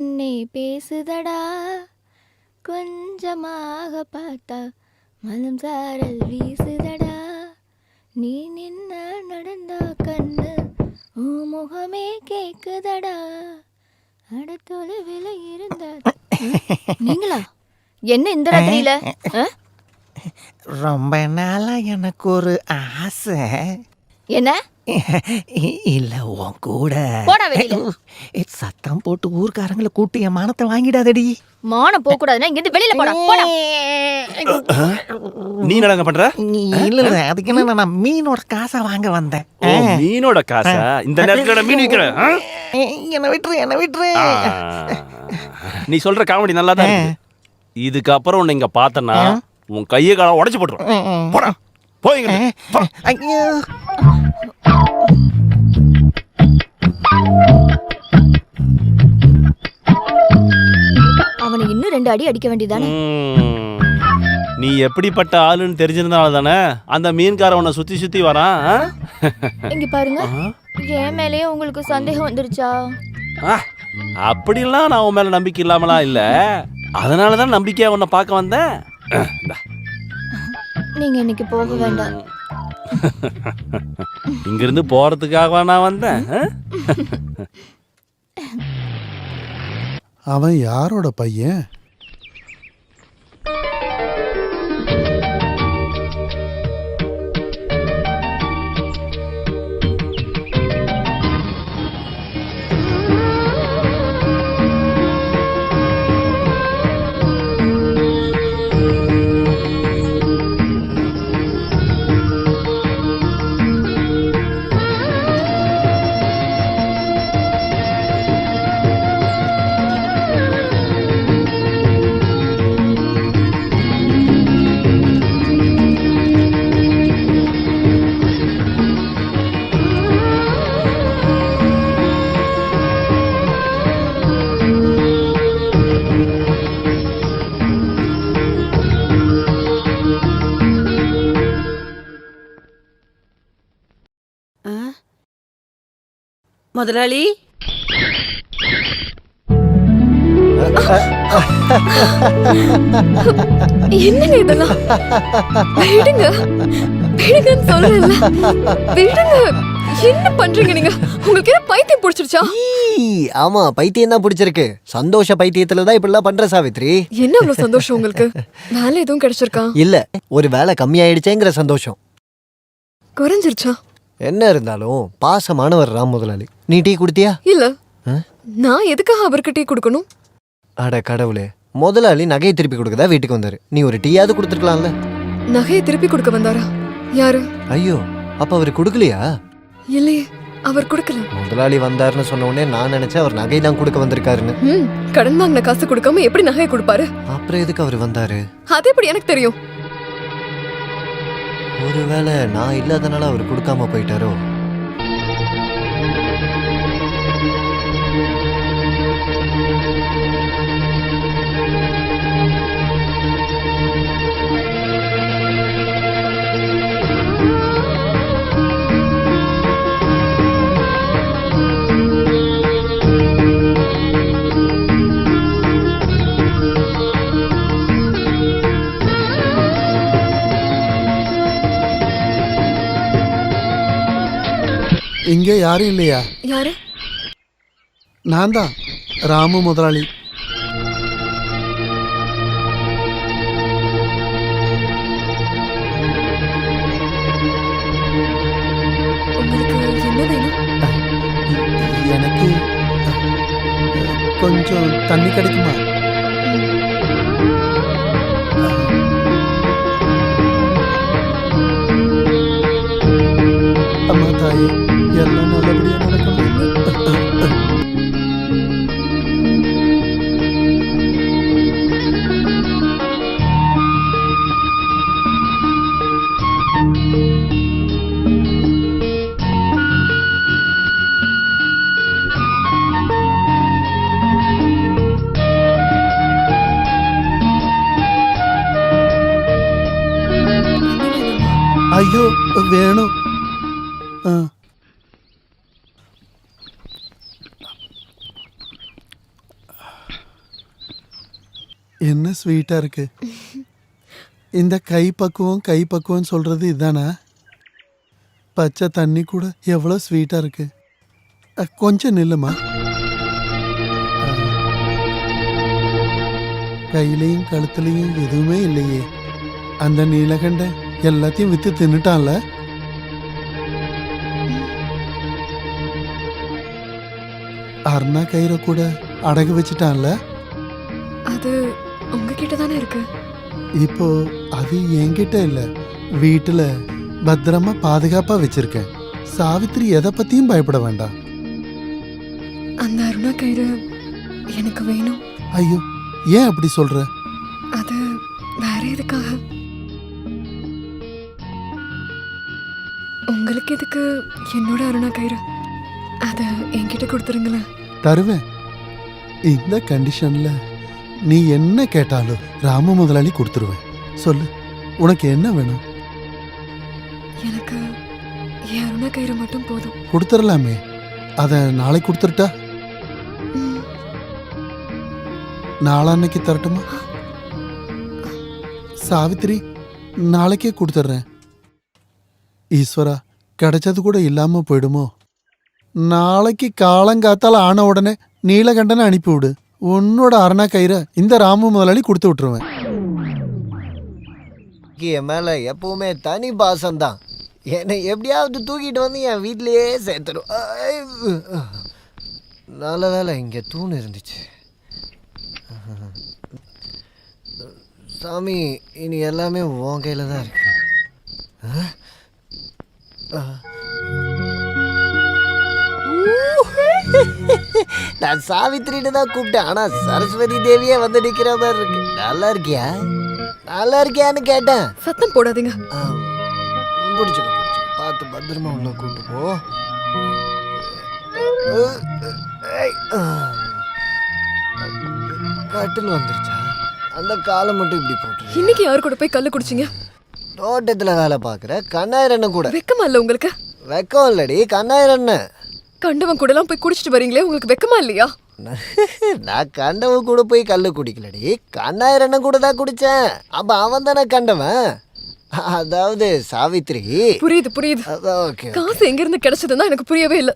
நீ பேசுதடா. கொஞ்சமாக பார்த்தா மனம் சாரல் வீசுதடா. நீ நின்ன நடந்தா கண்ணு ஓ முகமே கேக்குதடா. அடுத்தொலைவில் இருந்த நீங்களா? என்ன இந்த ராத்திரியில? ரொம்ப நாளா எனக்கு ஒரு ஆசை. என்ன? இல்ல உன் கூட. போடா வெளியில. சத்தம் போட்டு ஊர்க்காரங்களை கூட்டி என் மானத்தை வாங்கிடாதடி. மானம் போக கூடாதுன்னா இங்க இருந்து வெளியில போடா போடா. நீ என்னங்க பண்ற? நீ இல்ல இல்ல அதுக்கு என்ன நான் மீனோட காசை வாங்க வந்தேன். ஓ, மீனோட காசா? இந்த நேரத்துல மீன் விக்கிற ஆ? என்ன விட்டுரு என்ன விட்டுரு. நீ சொல்ற காமெடி நல்லா தான் இருக்கு. இதுக்கப்புறம் உன்னை இங்க பார்த்தனா உன் கையை கால உடைச்சு போட்டுரும். போடா போய்ங்க ஐயோ. ரெண்டு அடி அடிக்க வேண்டியதானே நீ எப்படிப்பட்ட ஆளுன்னு தெரிஞ்சிருந்தால தானே அந்த மீன்காரன் உன்னை சுத்தி சுத்தி வரான்? இங்க பாருங்க? என் மேலயே உங்களுக்கு சந்தேகம் வந்துருச்சா? ஆ, அப்படிலாம் நான் உன் மேல நம்பிக்கை இல்லாமலாம் இல்ல. அதனால தான் நம்பிக்கையா உன்னை பார்க்க வந்தேன். நீங்க இன்னைக்கு போக வேண்டாம். இங்கிருந்து போறதுக்காகவா நான் வந்தேன்? அவன் யாரோட பையன்? முதலாளி. என்னங்க இதெல்லாம்? விடுங்க. விடுங்கன்னு சொல்றேன்ல. விடுங்க. என்ன பண்றீங்க நீங்க? உங்களுக்கு என்ன பைத்தியம் பிடிச்சிருச்சா? ஆமா பைத்தியம் தான் பிடிச்சிருக்கு. சந்தோஷ பைத்தியத்துல தான் இப்படிலாம் பண்ற சாவித்ரி. என்ன அவ்வளவு சந்தோஷம் உங்களுக்கு? வேலை எதுவும் கிடைச்சிருக்கா? இல்ல ஒரு வேலை கம்மியாயிடுச்சேங்கிற சந்தோஷம். குறைஞ்சிருச்சா? என்ன இருந்தாலும் பாசமானவர் ராம் முதலாளி. நீ டீ குடுத்தியா? இல்ல? நான் எதுக்காக அவருக்கு டீ கொடுக்கணும்? அட கடவுளே முதலாளி நகையை திருப்பி கொடுக்கதா வீட்டுக்கு வந்தாரு? நீ ஒரு டீயாவது கொடுத்துருக்கலாம்ல. நகையை திருப்பி கொடுக்க வந்தாரா? யாரு? ஐயோ அப்ப அவர் கொடுக்கலையா? இல்லையே அவர் கொடுக்கல. முதலாளி வந்தாருன்னு சொன்ன உடனே நான் நினைச்சேன் அவர் நகை தான் கொடுக்க வந்திருக்காருன்னு. கடன் வாங்கின காசு கொடுக்காம எப்படி நகையை கொடுப்பாரு? அப்புறம் எதுக்கு அவர் வந்தாரு? அது எப்படி எனக்கு தெரியும்? ஒருவேளை நான் இல்லாதனால அவர் கொடுக்காம போயிட்டாரோ? இங்க யாரும் இல்லையா? யாரு? நான் தான் ராமு முதலாளி. எனக்கு கொஞ்சம் தண்ணி கிடைக்குமா? எல்லாம் நல்லபடியா நடக்கணும் ஐயோ வேணும் ஆ என்ன ஸ்வீட்டாக இருக்கு? இந்த கை பக்குவம் கை பக்குவம் சொல்கிறது இதானா? பச்சை தண்ணி கூட எவ்வளோ ஸ்வீட்டாக இருக்கு? கொஞ்சம் நில்லுமா? கையிலையும் கழுத்துலையும் எதுவுமே இல்லையே. அந்த நீலகண்ட எல்லாத்தையும் விற்று தின்னுட்டான்ல? அருணா கயிறை கூட அடகு வச்சுட்டான்ல? அது உங்ககிட்ட தானே இருக்கு? இப்போ அது என்கிட்ட இல்ல. வீட்டுல பத்திரமா பாதுகாப்பா வச்சிருக்கேன். சாவித்திரி எதை பத்தியும் பயப்பட வேண்டாம். அந்த அருணா கயிறு எனக்கு வேணும். ஐயோ ஏன் அப்படி சொல்ற? அது வேற எதுக்காக? உங்களுக்கு எதுக்கு என்னோட அருணா கயிறு? அதை என்கிட்ட கொடுத்துருங்களேன். தருவேன். இந்த கண்டிஷன்ல நீ என்ன கேட்டாலும் ராம முதலாளி கொடுத்துருவேன். சொல்லு உனக்கு என்ன வேணும்? எனக்கு என் அருணா கயிறு மட்டும் போதும். கொடுத்துடலாமே அத நாளைக்கு கொடுத்துருட்டா? நாளான்னைக்கு தரட்டுமா? சாவித்திரி நாளைக்கே கொடுத்துட்றேன். ஈஸ்வரா கிடைச்சது கூட இல்லாம போயிடுமோ? நாளைக்கு காலங்காத்தால ஆன உடனே நீலகண்டனை அனுப்பிவிடு. உன்னோட அரணா கயிறை இந்த ராமு முதலாளி கொடுத்து விட்டுருவேன். என் மேல எப்பவுமே தனி பாசம்தான். என்னை எப்படியாவது தூக்கிட்டு வந்து என் வீட்லயே சேர்த்துடும். நல்ல வேலை இங்க தூண் இருந்துச்சு. சாமி இனி எல்லாமே உன் கையில தான் இருக்கு. ஆ? நான் சாவித்திரின்னு தான் கூப்பிட்டேன். ஆனா சரஸ்வதி தேவியே வந்து நிக்கிற மாதிரி இருக்கு. நல்லா இருக்கியா? நல்லா இருக்கியான்னு கேட்டேன். சத்தம் போடாதீங்க. பிடிச்சுக்க பார்த்து பத்திரமா உள்ள கூட்டு போ. கட்டில் வந்துருச்சா? அந்த காலை மட்டும் இப்படி போட்டு இன்னைக்கு யார் கூட போய் கல்லு குடிச்சீங்க? தோட்டத்தில் வேலை பார்க்குற கண்ணாயிரண்ணன் கூட. வெக்கமா இல்ல உங்களுக்கு? வெக்கம் இல்லடி கண்ணாயிரண்ணன் கண்டவன் கூட எல்லாம் போய் குடிச்சிட்டு வரீங்களே உங்களுக்கு வெக்கமா இல்லையா? நான் கண்டவன் கூட போய் கல்லு குடிக்கலடி. கண்ணாயிரண்ணன் கூட தான் குடிச்சேன். அப்ப அவன் தானே கண்டவன்? அதாவது சாவித்ரி. புரியுது புரியுது. ஓகே காசு எங்க இருந்து கிடைச்சதுன்னா எனக்கு புரியவே இல்ல.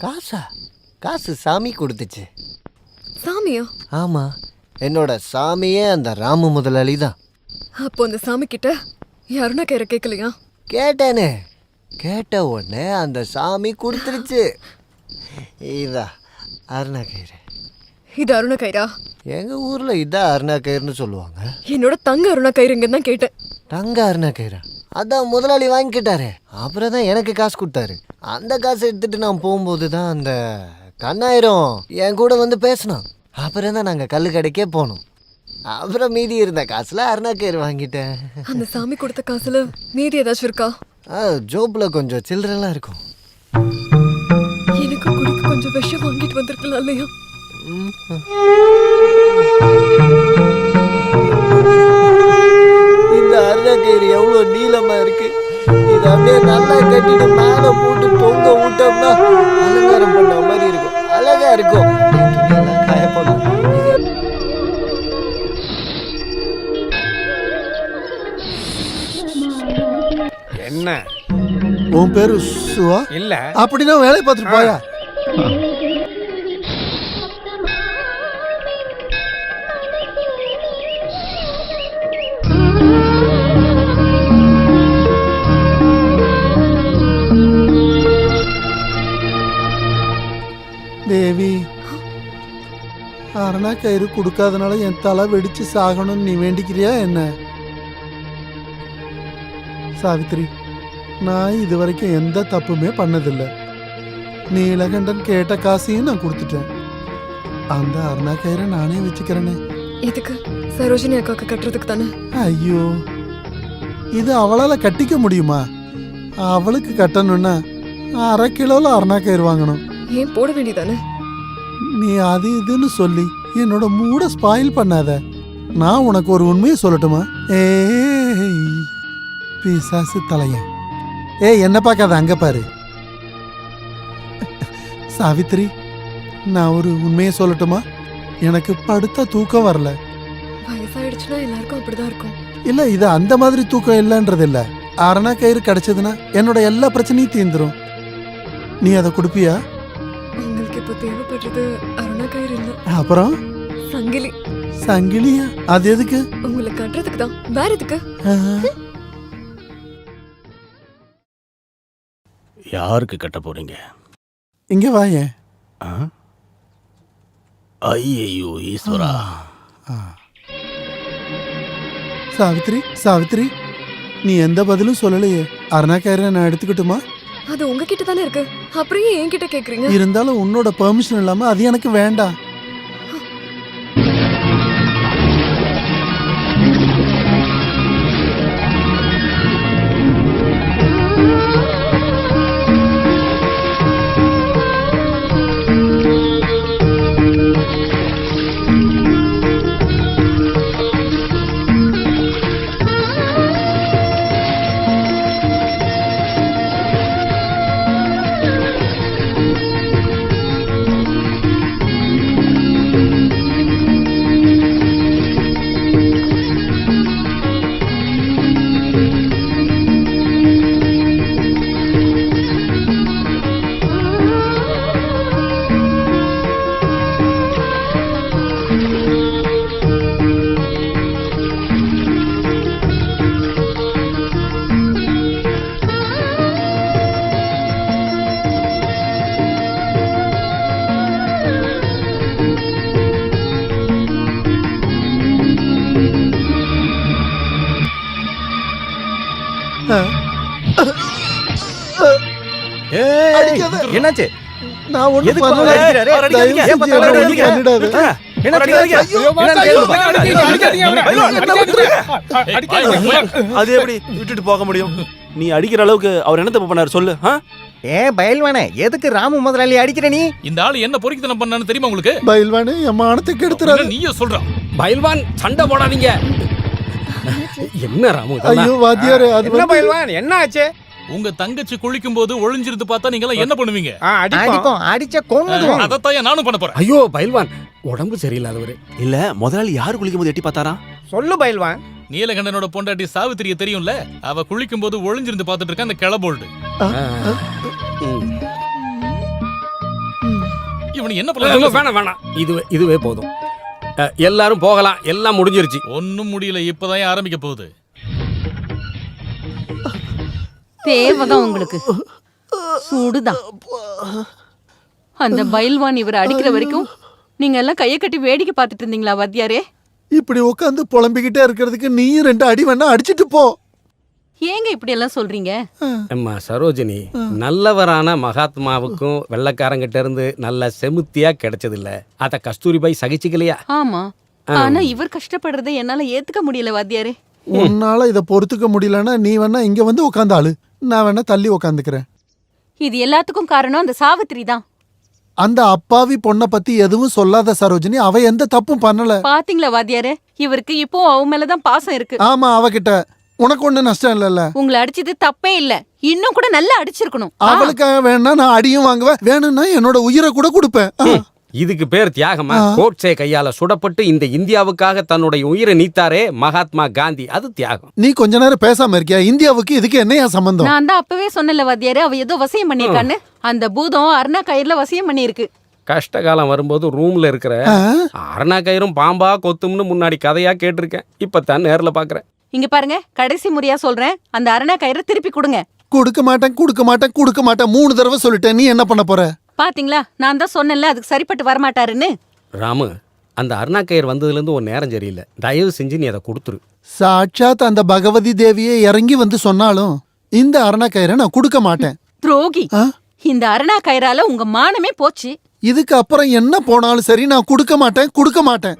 காசா? காசு சாமி கொடுத்துச்சு. சாமியா? ஆமா. என்னோட சாமியே அந்த ராமு முதலாளி தான். அப்போ அந்த சாமி கிட்ட யாருன்னா கேட்கலையா கேட்டேனே. கேட்ட உடனே அந்த சாமி கொடுத்துருச்சு. இதா அருணாக்கயிறு இது அருண கயிறா? எங்க ஊர்ல இதான் அருணாக்கயிறுன்னு சொல்லுவாங்க? என்னோட தங்க அருணா கயிறுங்க தான் கேட்டேன். தங்க அருணாக்கயிறா அதான் முதலாளி வாங்கிக்கிட்டாரு. அப்புறம் தான் எனக்கு காசு கொடுத்தாரு. அந்த காசை எடுத்துட்டு நான் போகும்போது தான் அந்த கண்ணாயிரம் என் கூட வந்து பேசினான். அப்புறம் தான் நாங்கள் கல்லு கடைக்கே போனோம். அப்புறம் மீதி இருந்த காசுல அருணாக்கயிறு வாங்கிட்டேன். அந்த சாமி கொடுத்த காசுல மீதி ஏதாச்சும் இருக்கா? ஆ ஜோப்பில் கொஞ்சம் சில்லறெல்லாம் இருக்கும். வந்திருக்கலாம் இல்லையா? இந்த அருணாக்கயிறு எவ்வளோ நீளமா இருக்கு? இது அப்படியே நல்லா கட்டிட்டு மேலே போட்டு தொங்க விட்டோம்னா அலங்காரம் பண்ண மாதிரி இருக்கும். அழகா இருக்கும். என்ன? உன் பேரு சுவா? இல்ல. அப்படின்னா வேலையை பார்த்துட்டு போயா? அரணா கயிறு கொடுக்காதனால என் தலை வெடிச்சு சாகணும்னு நீ வேண்டிக்கிறியா என்ன? சாவித்ரி நான் இது வரைக்கும் எந்த தப்புமே பண்ணதில்லை. நீலகண்டன் கேட்ட காசையும் நான் கொடுத்துட்டேன். அந்த அருணா கயிறை நானே வச்சுக்கிறேனே. எதுக்கு? சரோஜினி அக்காக்கு கட்டுறதுக்கு தானே? ஐயோ இது அவளால கட்டிக்க முடியுமா? அவளுக்கு கட்டணும்னா அரை கிலோல அருணா கயிறு வாங்கணும். ஏன் போட வேண்டியதானே? நீ அது இதுன்னு சொல்லி என்னோட மூட ஸ்பாயில் பண்ணாத. நான் உனக்கு ஒரு உண்மையை சொல்லட்டுமா? ஏய் பிசாசு தலையன். ஏய் என்ன பார்க்காத அங்க பாரு. சாவித்ரி நான் ஒரு உண்மையை சொல்லட்டுமா? எனக்கு படுத்த தூக்கம் வரல. வயசாயிடுச்சுன்னா எல்லாருக்கும் அப்படிதான் இருக்கும். இல்ல இது அந்த மாதிரி தூக்கம் இல்லைன்றது இல்ல. அரணா கயிறு கிடைச்சதுன்னா என்னோட எல்லா பிரச்சனையும் தீந்துரும். நீ அதை கொடுப்பியா? இப்போ தேவைப்படுறது அருணா கயிறு இல்ல அப்புறம் சங்கிலி சங்கிலியா அது எதுக்கு உங்களை கட்டுறதுக்கு தான் வேற எதுக்கு யாருக்கு கட்ட போறீங்க இங்க வாயேன் ஐயோ ஈஸ்வரா சாவித்ரி சாவித்ரி நீ எந்த பதிலும் சொல்லலையே அரணா கயிறை நான் எடுத்துக்கிட்டுமா அது உங்ககிட்ட தானே இருக்கு? அப்புறம் ஏன் என்கிட்ட கேக்குறீங்க? இருந்தாலும் உன்னோட பெர்மிஷன் இல்லாம அது எனக்கு வேண்டாம். என்னாச்சு? நான் பண்ணல. ஏன்? அது எப்படி விட்டுட்டு போக முடியும்? நீ அடிக்கிற அளவுக்கு அவர் என்ன தப்பு பண்ணாரு சொல்லு? ஏன் பயல்வானே எதுக்கு ராமு முதலாளி அடிக்கிற நீ? இந்த ஆளு என்ன பொறுக்கித்தனம் பண்ணான்னு தெரியுமா உங்களுக்கு? பயில்வானே என் மானத்தை கெடுத்துறாரு. என்ன நீயே சொல்றான் பயில்வான் சண்டை போடாதீங்க. என்ன ராமு? ஐயோ வாத்தியாரே அது என்ன பயல்வான்? என்ன ஆச்சு உங்க தங்கச்சி குளிக்கும் போது ஒளிஞ்சிருந்து பார்த்தா நீங்க எல்லாம் என்ன பண்ணுவீங்க? அடிப்போம். அடிச்ச கொன்னுடுவோம் அதைத்தான் நானும் பண்ண போறேன். ஐயோ பயில்வான் உடம்பு சரியில்லாதவரு. இல்ல முதலாளி யாரு குளிக்கும் போது எட்டி பார்த்தாரா? சொல்லு பயில்வான். நீலகண்டனோட பொண்டாட்டி சாவித்திரிய தெரியும்ல? அவ குளிக்கும் போது ஒளிஞ்சிருந்து பார்த்துட்டு இருக்க அந்த கிளபோல்டு. ம். இவனுக்கு என்ன பண்ணலாம் வேணாம் வேணாம். இதுவே இதுவே போதும். எல்லாரும் போகலாம். எல்லாம் முடிஞ்சிருச்சு. ஒன்னும் முடியல. இப்பதான் ஆரம்பிக்க போகுது? தேவைதான் உங்களுக்கு. சூடுதான். அந்த பயில்வான் இவரை அடிக்கிற வரைக்கும் நீங்க எல்லாம் கையை கட்டி வேடிக்கை பார்த்துட்டு இருந்தீங்களா வாத்தியாரே? இப்படி உட்காந்து புலம்பிக்கிட்டே இருக்கிறதுக்கு நீயும் ரெண்டு அடி வேணா அடிச்சிட்டு போ. ஏங்க இப்படி எல்லாம் சொல்றீங்க அம்மா சரோஜினி நல்லவரான மகாத்மாவுக்கும் வெள்ளக்காரங்கிட்ட இருந்து நல்ல செமுத்தியா கிடைச்சதில்ல. அத கஸ்தூரிபாய் சகிச்சுக்கலையா? ஆமா. ஆனா இவர் கஷ்டப்படுறதை என்னால ஏத்துக்க முடியல வாத்தியாரே. உன்னால இதை பொறுத்துக்க முடியலன்னா நீ வேணா இங்க வந்து உட்காந்து ஆளு நான் வேணா தள்ளி உட்காந்துக்கிறேன் இது எல்லாத்துக்கும் காரணம் அந்த சாவித்திரி தான். அந்த அப்பாவி பொண்ணை பத்தி எதுவும் சொல்லாத சரோஜினி அவ எந்த தப்பும் பண்ணல. பாத்தீங்களா வாத்தியாரே? இவருக்கு இப்போ அவ மேலதான் பாசம் இருக்கு. ஆமா அவகிட்ட. உனக்கு ஒண்ணு நஷ்டம் இல்லல்ல? உங்களை அடிச்சது தப்பே இல்ல. இன்னும் கூட நல்லா அடிச்சிருக்கணும். அவளுக்காக வேணா நான் அடியும் வாங்குவேன். வேணும்னா என்னோட உயிரை கூட கொடுப்பேன். இதுக்கு பேர் தியாகமா? ஆ. கோட்சே கையால சுடப்பட்டு இந்த இந்தியாவுக்காக தன்னுடைய உயிரை நீத்தாரே மகாத்மா காந்தி. அது தியாகம். நீ கொஞ்ச நேரம் பேசாம இருக்கியா? இந்தியாவுக்கு இதுக்கு என்னையா சம்பந்தம்? நான் தான் அப்பவே சொன்னல வாத்தியாரே அவ ஏதோ வசியம் பண்ணிருக்கான்னு அந்த பூதம் அருணா கயிறுல வசியம் பண்ணிருக்கு கஷ்ட காலம் வரும்போது ரூம்ல இருக்கிற? அரணா கயிறும் பாம்பா கொத்தும்னு முன்னாடி கதையா கேட்டிருக்கேன். இப்பதான் நேர்ல பாக்குறேன். இங்க பாருங்க கடைசி முறையா சொல்றேன். அந்த அருணா கயிறை திருப்பி கொடுங்க. கொடுக்க மாட்டேன் கொடுக்க மாட்டேன் கொடுக்க மாட்டேன். மூணு தடவை சொல்லிட்டேன். நீ என்ன பண்ண போற? பாத்தீங்களா? நான் தான் சொன்னேன்ல அதுக்கு சரிப்பட்டு வரமாட்டாருன்னு. ராமு அந்த அருணா கயிறு வந்ததுலேருந்து ஒரு நேரம் சரியில்லை. தயவு செஞ்சு நீ அதை கொடுத்துரு. சாட்சாத் அந்த பகவதி தேவியே இறங்கி வந்து சொன்னாலும் இந்த அரணக்கயிறை நான் கொடுக்க மாட்டேன். துரோகி ஆ? இந்த அருணா கயிறால உங்க மானமே போச்சு. இதுக்கு அப்புறம் என்ன போனாலும் சரி நான் கொடுக்க மாட்டேன் கொடுக்க மாட்டேன்.